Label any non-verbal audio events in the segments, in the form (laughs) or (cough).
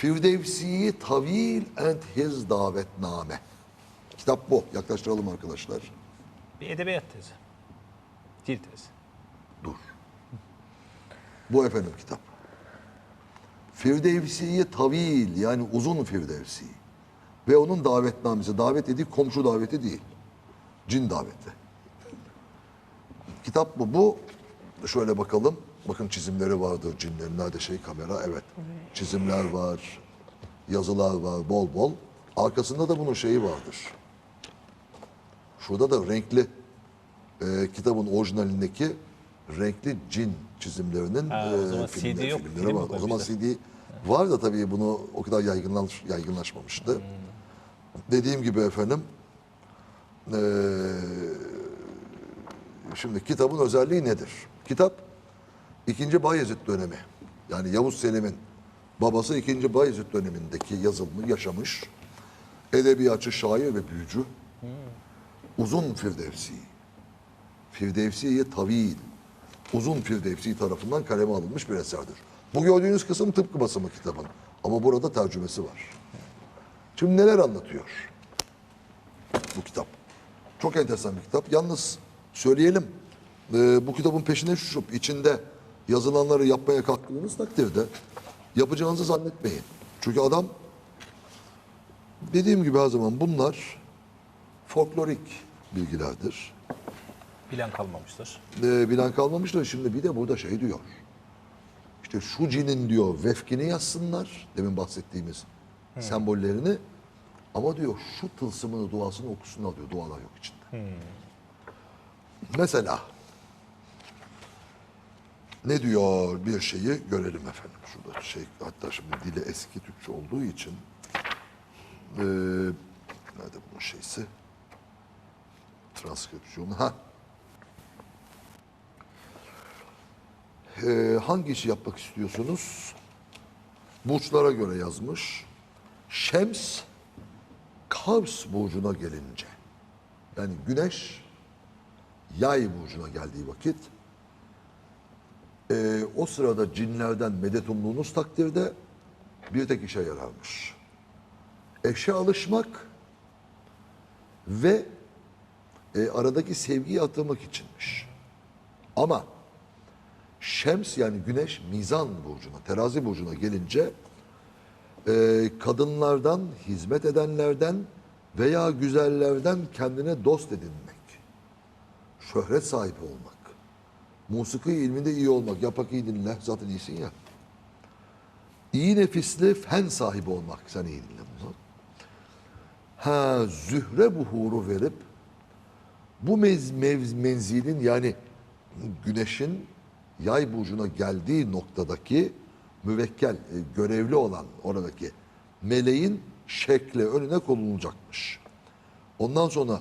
Firdevsi Tavil and His Davetname. Kitap bu. Yaklaştıralım arkadaşlar. Bir edebiyat tezi. Dil tezi. Dur. Bu efendim kitap. Firdevsi'yi tavil yani uzun Firdevsi. Ve onun davetnamesi. Davet dediği komşu daveti değil. Cin daveti. Kitap bu. Bu şöyle bakalım. Bakın çizimleri vardır cinlerin. Nerede şey kamera? Evet. Çizimler var. Yazılar var bol bol. Arkasında da bunun şeyi vardır. Şurada da renkli e, kitabın orijinalindeki renkli cin çizimlerinin Ha, o e, zaman filmleri, CD yok, filmleri var. O zaman? CD var da tabii bunu o kadar yaygınlaş, yaygınlaşmamıştı. Hmm. Dediğim gibi efendim e, şimdi kitabın özelliği nedir? Kitap 2. Bayezid dönemi yani Yavuz Selim'in babası 2. Bayezid dönemindeki yazılımı yaşamış edebiyatçı, şair ve büyücü uzun Firdevsi Firdevsi-i Tavil uzun Firdevsi tarafından kaleme alınmış bir eserdir. Bu gördüğünüz kısım tıpkı basımı kitabın ama burada tercümesi var. Şimdi neler anlatıyor bu kitap? Çok enteresan bir kitap. Yalnız söyleyelim e, bu kitabın peşine düşüp içinde yazılanları yapmaya kalktığınız takdirde yapacağınızı zannetmeyin. Çünkü adam dediğim gibi her zaman bunlar folklorik bilgilerdir. Bilen kalmamıştır. E, bilen kalmamıştır. Şimdi bir de burada şey diyor. İşte şu cinin diyor vefkini yazsınlar. Demin bahsettiğimiz sembollerini. Ama diyor şu tılsımını duasını okusunlar diyor. Dualar yok içinde. Mesela ne diyor bir şeyi görelim efendim. Şurada şey hatta şimdi dili eski Türkçe olduğu için eee nerede bunun şeysi? Transkripsiyonu. Ha. Ee, hangi işi yapmak istiyorsunuz? Burçlara göre yazmış. Şems Kavs burcuna gelince yani güneş yay burcuna geldiği vakit ee, o sırada cinlerden medet umduğunuz takdirde bir tek işe yararmış. Eşe alışmak ve e, aradaki sevgiyi artırmak içinmiş. Ama Şems yani güneş mizan burcuna, terazi burcuna gelince e, kadınlardan, hizmet edenlerden veya güzellerden kendine dost edinmek. Şöhret sahibi olmak. Musiki ilminde iyi olmak. Yapak iyi dinle. Zaten iyisin ya. İyi nefisli fen sahibi olmak. Sen iyi dinle bunu. Ha zühre buhuru verip bu mez, mevz- menzilin yani güneşin yay burcuna geldiği noktadaki müvekkel, e, görevli olan oradaki meleğin şekli önüne konulacakmış. Ondan sonra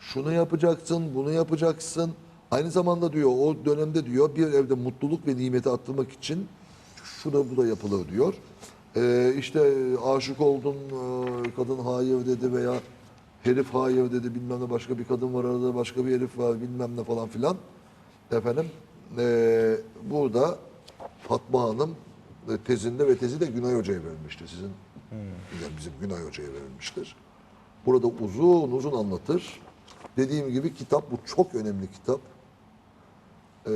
şunu yapacaksın, bunu yapacaksın. Aynı zamanda diyor o dönemde diyor bir evde mutluluk ve nimeti arttırmak için şu da bu da yapılır diyor. Ee, işte aşık oldun, e, kadın hayır dedi veya herif hayır dedi bilmem ne başka bir kadın var arada başka bir herif var bilmem ne falan filan. Efendim e, burada Fatma Hanım e, tezinde ve tezi de Günay Hoca'ya verilmiştir. Sizin yani bizim Günay Hoca'ya verilmiştir. Burada uzun uzun anlatır. Dediğim gibi kitap bu çok önemli kitap. Ee,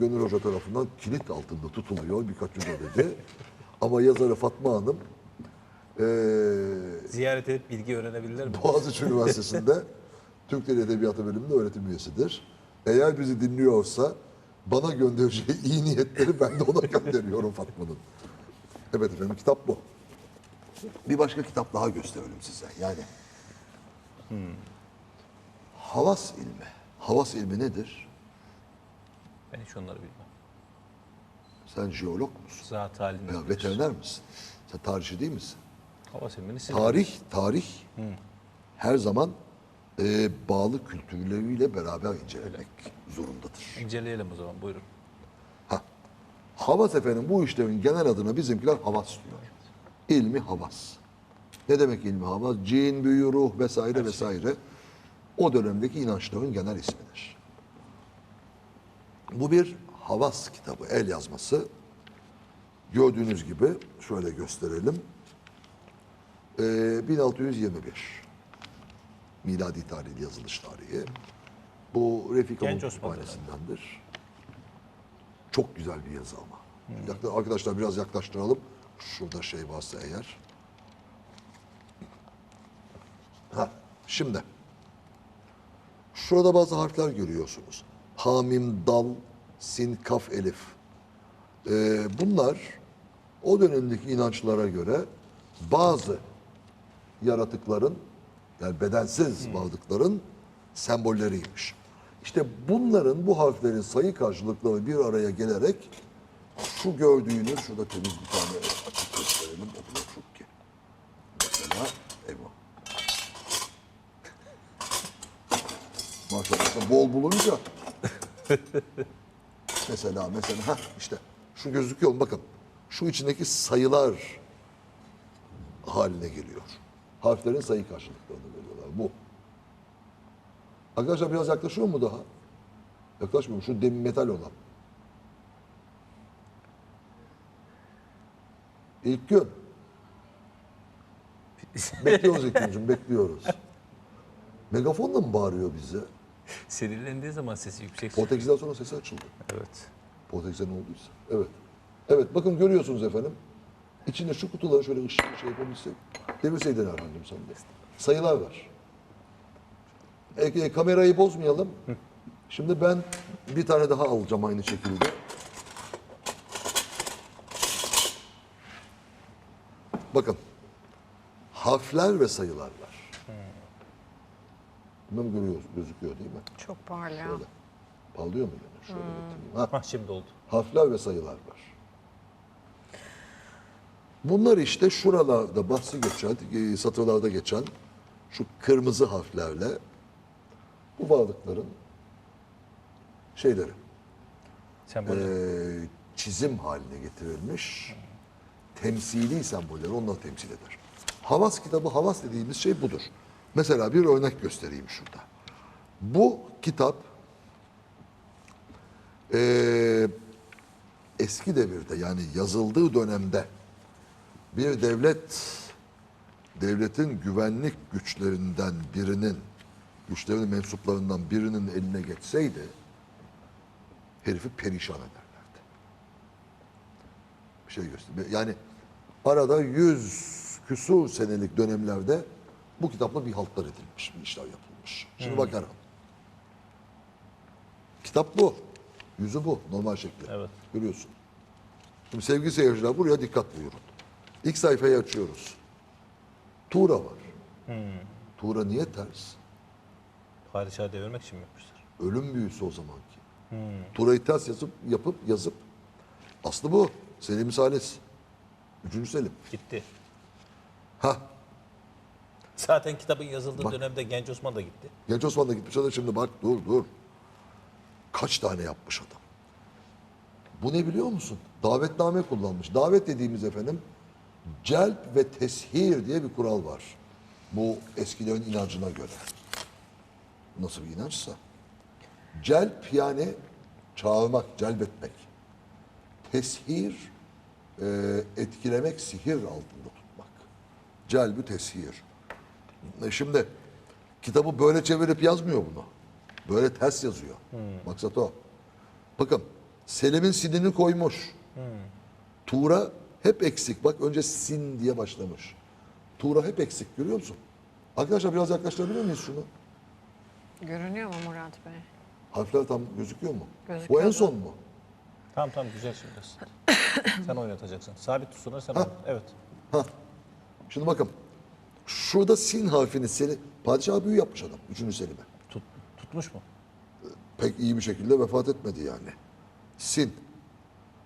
Gönül Hoca tarafından kilit altında tutuluyor birkaç yüz dedi. Ama yazarı Fatma Hanım ee, Ziyaret edip bilgi öğrenebilirler mi? Boğaziçi Üniversitesi'nde (laughs) Türk Dili Edebiyatı bölümünde öğretim üyesidir. Eğer bizi dinliyorsa bana göndereceği (laughs) iyi niyetleri ben de ona gönderiyorum Fatma'nın. Evet efendim kitap bu. Bir başka kitap daha gösterelim size. Yani havas ilmi. Havas ilmi nedir? Ben hiç onları bilmem. Sen jeolog musun? Zat halinde. Ya veteriner misin? Sen tarihçi değil misin? Hava semini siz Tarih, tarih her zaman e, bağlı kültürleriyle beraber incelemek zorundadır. inceleyelim o zaman buyurun. Ha. Havas efendim bu işlemin genel adına bizimkiler havas diyor. İlmi havas. Ne demek ilmi havas? Cin, büyü, ruh vesaire vesaire. O dönemdeki inançların genel ismidir. Bu bir havas kitabı, el yazması. Gördüğünüz gibi şöyle gösterelim. Ee, 1621 miladi tarihi yazılış tarihi. Bu Refik Genç kütüphanesindendir. Çok güzel bir yazı ama. Yakla- Arkadaşlar biraz yaklaştıralım. Şurada şey varsa eğer. Ha, şimdi. Şurada bazı harfler görüyorsunuz. Hamim, dal, sin, kaf, elif. Ee, bunlar o dönemdeki inançlara göre bazı yaratıkların yani bedensiz varlıkların sembolleriymiş. İşte bunların bu harflerin sayı karşılıkları bir araya gelerek şu gördüğünüz şurada temiz bir tane açık gösterelim. O kadar çok ki. Mesela eyvah. Maşallah bol bulunca (laughs) mesela mesela ha işte şu gözüküyor mu bakın. Şu içindeki sayılar haline geliyor. Harflerin sayı karşılıklarını veriyorlar. Bu. Arkadaşlar biraz yaklaşıyor mu daha? Yaklaşmıyor mu? Şu demin metal olan. İlk gün. (laughs) Bekliyoruz ilk güncüm, bekliyoruz. Megafonla mı bağırıyor bize? (laughs) Sinirlendiği zaman sesi yüksek. Portekiz'den sonra sesi açıldı. Evet. Portekiz'de ne olduysa. Evet. Evet bakın görüyorsunuz efendim. İçinde şu kutuları şöyle ışık şey yapabilsek. Demirseydin herhalde sen de. Sayılar var. E, e, kamerayı bozmayalım. (laughs) Şimdi ben bir tane daha alacağım aynı şekilde. Bakın. Harfler ve sayılar var. Bilmem görüyoruz, gözüküyor değil mi? Çok parlıyor. Şöyle. Parlıyor mu yine? Şöyle getireyim. Ha şimdi oldu. harfler ve sayılar var. Bunlar işte şuralarda bahsi geçen, e, satırlarda geçen şu kırmızı harflerle bu varlıkların şeyleri Semboller. e, çizim haline getirilmiş temsili sembolleri onlar temsil eder. Havas kitabı, havas dediğimiz şey budur. Mesela bir örnek göstereyim şurada. Bu kitap eee, eski devirde yani yazıldığı dönemde bir devlet devletin güvenlik güçlerinden birinin güçlerinin mensuplarından birinin eline geçseydi herifi perişan ederlerdi. Bir şey göster. Yani arada yüz küsur senelik dönemlerde bu kitapla bir haltlar edilmiş, bir işler yapılmış. Şimdi bakarım. Kitap bu. Yüzü bu. Normal şekli. Evet. Görüyorsun. Şimdi sevgili seyirciler buraya dikkat buyurun. İlk sayfayı açıyoruz. Tuğra var. Tuğra niye ters? Padişahı devirmek için mi yapmışlar? Ölüm büyüsü o zamanki. Tuğra'yı ters yazıp, yapıp yazıp. Aslı bu. Selim Salis. Üçüncü Selim. Gitti. Ha, Zaten kitabın yazıldığı Bak. dönemde Genç Osman da gitti. Genç Osman'da gitmiş adam şimdi bak dur dur. Kaç tane yapmış adam. Bu ne biliyor musun? Davetname kullanmış. Davet dediğimiz efendim celp ve teshir diye bir kural var. Bu eskilerin inancına göre. Nasıl bir inançsa. Celp yani çağırmak, celbetmek. Teshir e, etkilemek, sihir altında tutmak. Celbü teshir. E Şimdi kitabı böyle çevirip yazmıyor bunu. Böyle ters yazıyor. Maksat o. Bakın Selim'in sinini koymuş. Tuğra hep eksik. Bak önce sin diye başlamış. Tuğra hep eksik görüyor musun? Arkadaşlar biraz yaklaştırabilir miyiz şunu? Görünüyor mu Murat Bey? Harfler tam gözüküyor mu? Bu Gözüküyor en da. son mu? Tamam tamam güzel şimdi. (laughs) sen oynatacaksın. Sabit tutsunlar sen oynat. Evet. Ha. Şimdi bakın. Şurada sin harfini Selim, padişah büyü yapmış adam. Üçüncü Selim'e. Tut, tutmuş mu? pek iyi bir şekilde vefat etmedi yani. Sin.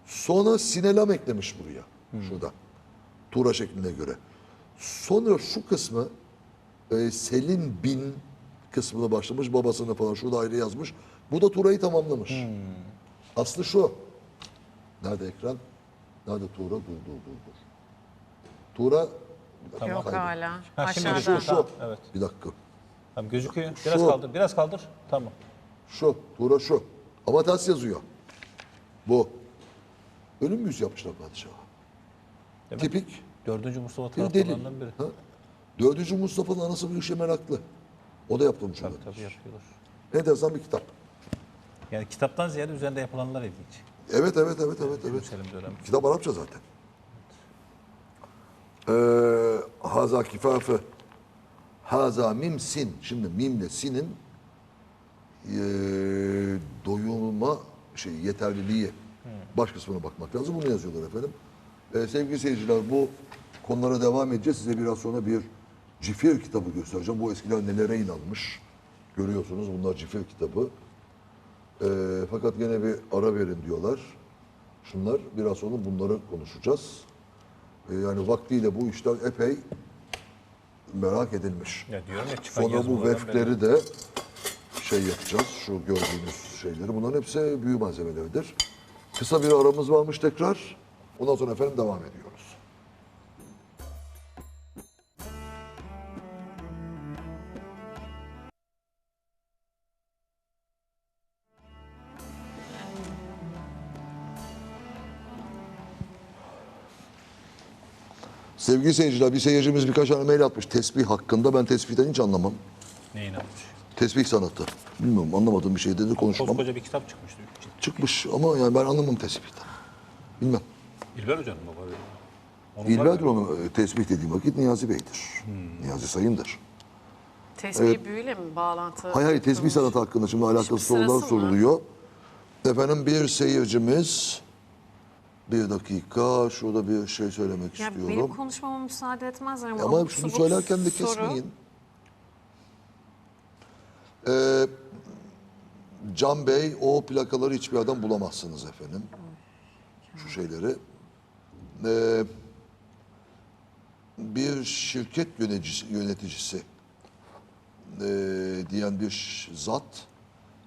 Sonra sinelam eklemiş buraya. Şurada. Tura şekline göre. Sonra şu kısmı e, Selin bin kısmına başlamış. Babasını falan şurada ayrı yazmış. Bu da Tura'yı tamamlamış. Aslı şu. Nerede ekran? Nerede Tura? Dur dur dur dur. Tura dakika, Yok kaydı. hala. Ha, şimdi Aşağıda. Şu Tamam, şu. evet. Bir dakika. Tamam gözüküyor. Biraz Şu. kaldır. Biraz kaldır. Tamam. Şu, Tuğra şu. Ama ters yazıyor. Bu. Ölüm büyüsü yapmışlar padişaha. Demek Tipik Dördüncü Mustafa bir delil. taraftarlarından biri. Ha? Dördüncü Mustafa'nın anası bu işe meraklı. O da yaptırmış Tabii olabilir. tabii yapıyorlar. Ne dersen bir kitap. Yani kitaptan ziyade üzerinde yapılanlar ilginç. Evet evet evet evet evet. Selim dönem. Kitap Arapça zaten. Ee, haza kifafe. Haza mim sin. Şimdi mimle sinin ee, doyulma şey yeterliliği baş kısmına bakmak lazım. Bunu yazıyorlar efendim. Ee, sevgili seyirciler bu konulara devam edeceğiz. Size biraz sonra bir Cifir kitabı göstereceğim. Bu eskiler nelere inanmış. Görüyorsunuz bunlar Cifir kitabı. Ee, fakat gene bir ara verin diyorlar. Şunlar biraz sonra bunları konuşacağız. Ee, yani vaktiyle bu işler epey merak edilmiş. Ya diyorum ya çıkan Sonra bu vefleri de şey yapacağız. Şu gördüğünüz şeyleri. Bunların hepsi büyü malzemeleridir. Kısa bir aramız varmış tekrar. Ondan sonra efendim devam ediyoruz. Sevgili seyirciler, bir seyircimiz birkaç tane mail atmış tesbih hakkında. Ben tesbihten hiç anlamam. Ne inanmış? Tesbih sanatı. Bilmiyorum anlamadığım bir şey dedi konuşmam. Koskoca bir kitap çıkmıştı. Çıkmış ama yani ben anlamam tesbihten. Bilmem. İlber Hoca'nın baba. Onun mı? onu e, tesbih dediğim vakit Niyazi Bey'dir. Hmm. Niyazi Sayın'dır. Tesbih büyüyle mi bağlantı? Hayır hayır tesbih sanatı hakkında şimdi alakalı Şimdi sorular soruluyor. Efendim bir seyircimiz bir dakika şurada bir şey söylemek Ya istiyorum. benim konuşmama müsaade etmezler ama, Ama şunu söylerken de soru. kesmeyin. Ee, Can Bey o plakaları hiçbir yerden bulamazsınız efendim. Şu şeyleri. Ee, bir şirket yöneticisi, yöneticisi ee, diyen bir zat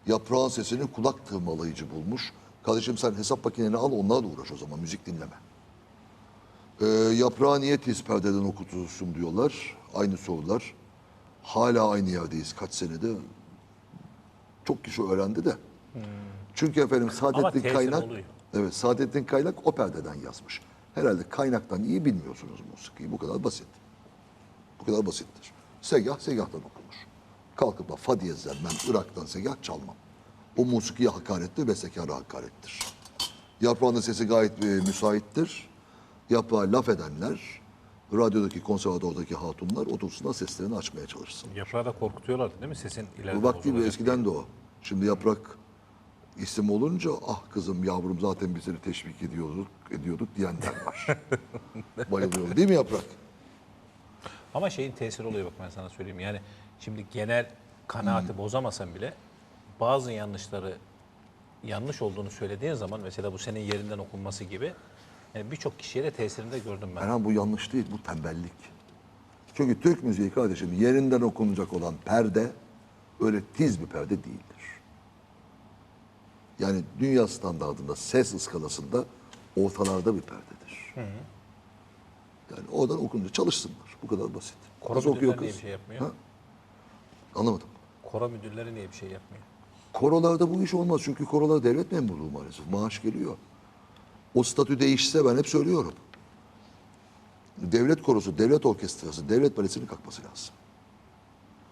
yaprağın sesini kulak tırmalayıcı bulmuş. Kardeşim sen hesap makineni al onlarla uğraş o zaman müzik dinleme. Ee, yaprağı niye tiz perdeden okutulsun diyorlar. Aynı sorular. Hala aynı yerdeyiz kaç senede. Çok kişi öğrendi de. Çünkü efendim Saadettin Kaynak oluyor. Evet Saadettin Kaynak o perdeden yazmış. Herhalde kaynaktan iyi bilmiyorsunuz musikiyi. Bu kadar basit. Bu kadar basittir. Segah segahtan okunur. Kalkıp da fa diyezden ben Irak'tan segah çalmam. O musikiye hakarettir, bestekara hakarettir. Yaprağın sesi gayet e, müsaittir. Yaprağa laf edenler, radyodaki konservatordaki hatunlar otursunlar seslerini açmaya çalışsın. Yaprağı da korkutuyorlardı değil mi? Sesin ileride Bu vakti bozulacak eskiden de o. Şimdi yaprak isim olunca ah kızım yavrum zaten biz seni teşvik ediyorduk, ediyorduk diyenler var. (laughs) Bayılıyorum değil mi yaprak? Ama şeyin tesiri oluyor bak ben sana söyleyeyim. Yani şimdi genel kanaati Hmm. bozamasan bile bazı yanlışları yanlış olduğunu söylediğin zaman mesela bu senin yerinden okunması gibi yani birçok kişiye de tesirini de gördüm ben. Erhan bu yanlış değil, bu tembellik. Çünkü Türk müziği kardeşim yerinden okunacak olan perde öyle tiz bir perde değildir. Yani dünya standartında ses ıskalasında ortalarda bir perdedir. Yani oradan okununca çalışsınlar. Bu kadar basit. Koro Nasıl okuyor müdürler niye kız? bir şey yapmıyor? Ha? Anlamadım. Koro müdürleri niye bir şey yapmıyor? Korolarda bu iş olmaz çünkü korolar devlet memurluğu maalesef. Maaş geliyor. O statü değişse ben hep söylüyorum. Devlet korosu, devlet orkestrası, devlet balesinin kalkması lazım.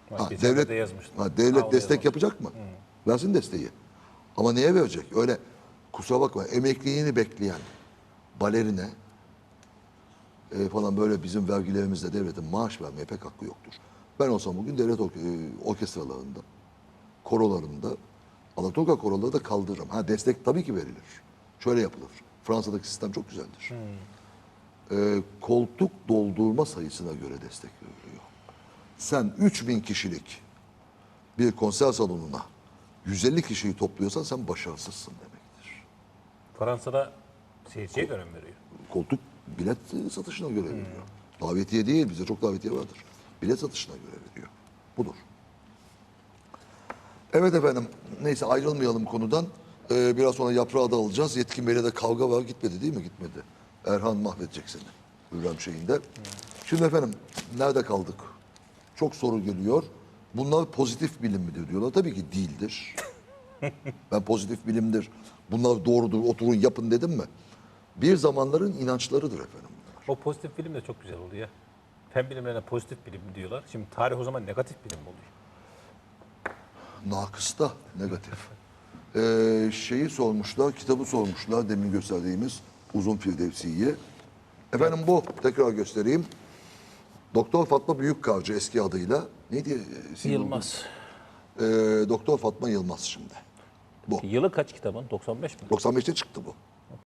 Ha, devlet, yazmıştım. ha, devlet Ha, destek yazmadım. yapacak mı? Versin desteği. Ama neye verecek? Öyle kusura bakma emekliliğini bekleyen balerine e, falan böyle bizim vergilerimizle devletin maaş vermeye pek hakkı yoktur. Ben olsam bugün devlet orke- e, orkestralarında, korolarında, Alaturka koroları da kaldırırım. Ha destek tabii ki verilir. Şöyle yapılır. Fransa'daki sistem çok güzeldir. E, koltuk doldurma sayısına göre destek veriliyor. Sen 3000 kişilik bir konser salonuna 150 kişiyi topluyorsan sen başarısızsın demektir. Fransa'da seyirciye göre mi veriyor? Koltuk bilet satışına göre veriyor. Davetiye değil, bize çok davetiye vardır. Bilet satışına göre veriyor. Budur. Evet efendim, neyse ayrılmayalım konudan. Ee, biraz sonra yaprağı da alacağız. Yetkin Bey'le de kavga var, gitmedi değil mi? Gitmedi. Erhan mahvedecek seni. Hürrem şeyinde. Şimdi efendim, nerede kaldık? Çok soru geliyor. Bunlar pozitif bilim midir diyorlar. Tabii ki değildir. (laughs) Ben pozitif bilimdir. Bunlar doğrudur, oturun yapın dedim mi? Bir zamanların inançlarıdır efendim bunlar. O pozitif bilim de çok güzel oluyor. Fen bilimlerine pozitif bilim diyorlar. Şimdi tarih o zaman negatif bilim mi oluyor? Nakısta negatif. Ee, şeyi sormuşlar, kitabı sormuşlar demin gösterdiğimiz uzun Firdevsi'yi. Efendim bu, tekrar göstereyim. Doktor Fatma Büyükkarcı eski adıyla. Neydi? e, Yılmaz. Ee, Doktor Fatma Yılmaz şimdi. Bu. Yılı kaç kitabın? 95 mi? 95'te çıktı bu.